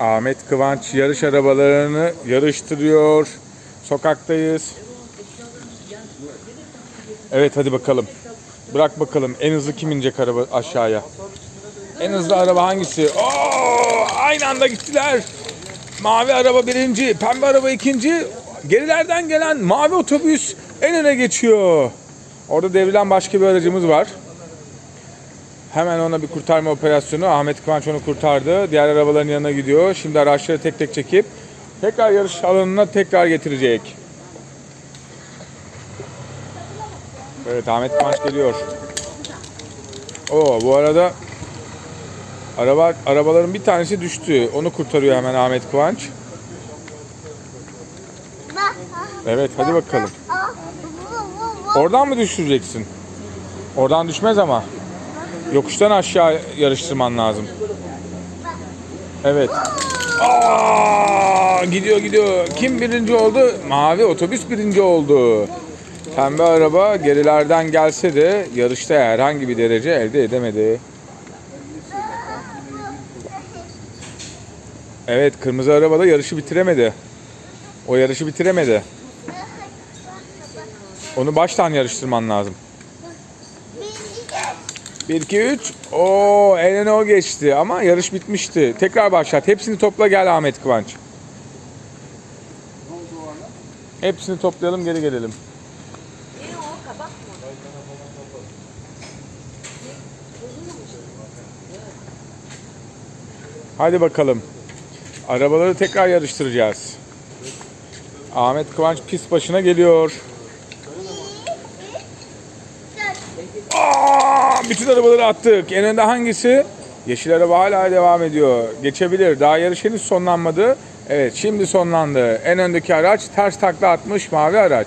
Ahmet Kıvanç yarış arabalarını yarıştırıyor. Sokaktayız. Evet hadi bakalım. Bırak bakalım en hızlı kim inecek araba aşağıya. En hızlı araba hangisi? Oo, aynı anda gittiler. Mavi araba birinci, pembe araba ikinci. Gerilerden gelen mavi otobüs en öne geçiyor. Orada devrilen başka bir aracımız var. Hemen ona bir kurtarma operasyonu. Ahmet Kıvanç onu kurtardı. Diğer arabaların yanına gidiyor. Şimdi araçları tek tek çekip tekrar yarış alanına tekrar getirecek. Evet Ahmet Kıvanç geliyor. Oo bu arada araba arabaların bir tanesi düştü. Onu kurtarıyor hemen Ahmet Kıvanç. Evet hadi bakalım. Oradan mı düşüreceksin? Oradan düşmez ama. Yokuştan aşağı yarıştırman lazım. Evet. Aa, gidiyor gidiyor. Kim birinci oldu? Mavi otobüs birinci oldu. Pembe araba gerilerden gelse de yarışta herhangi bir derece elde edemedi. Evet kırmızı araba da yarışı bitiremedi. O yarışı bitiremedi. Onu baştan yarıştırman lazım. 1 2 3. Oo, en o geçti ama yarış bitmişti. Tekrar başlat. Hepsini topla gel Ahmet Kıvanç. Hepsini toplayalım geri gelelim. Hadi bakalım. Arabaları tekrar yarıştıracağız. Ahmet Kıvanç pist başına geliyor. Aa, bütün arabaları attık. En önde hangisi? Yeşil araba hala devam ediyor. Geçebilir. Daha yarış henüz sonlanmadı. Evet şimdi sonlandı. En öndeki araç ters takla atmış mavi araç.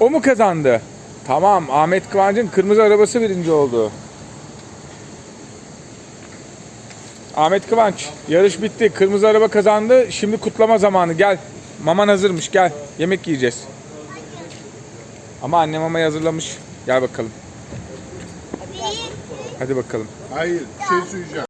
O mu kazandı? Tamam Ahmet Kıvanç'ın kırmızı arabası birinci oldu. Ahmet Kıvanç yarış bitti. Kırmızı araba kazandı. Şimdi kutlama zamanı. Gel. Maman hazırmış. Gel. Yemek yiyeceğiz. Ama annem mamayı hazırlamış. Gel bakalım. Hadi bakalım. Hayır, bir şey söyleyeceğim.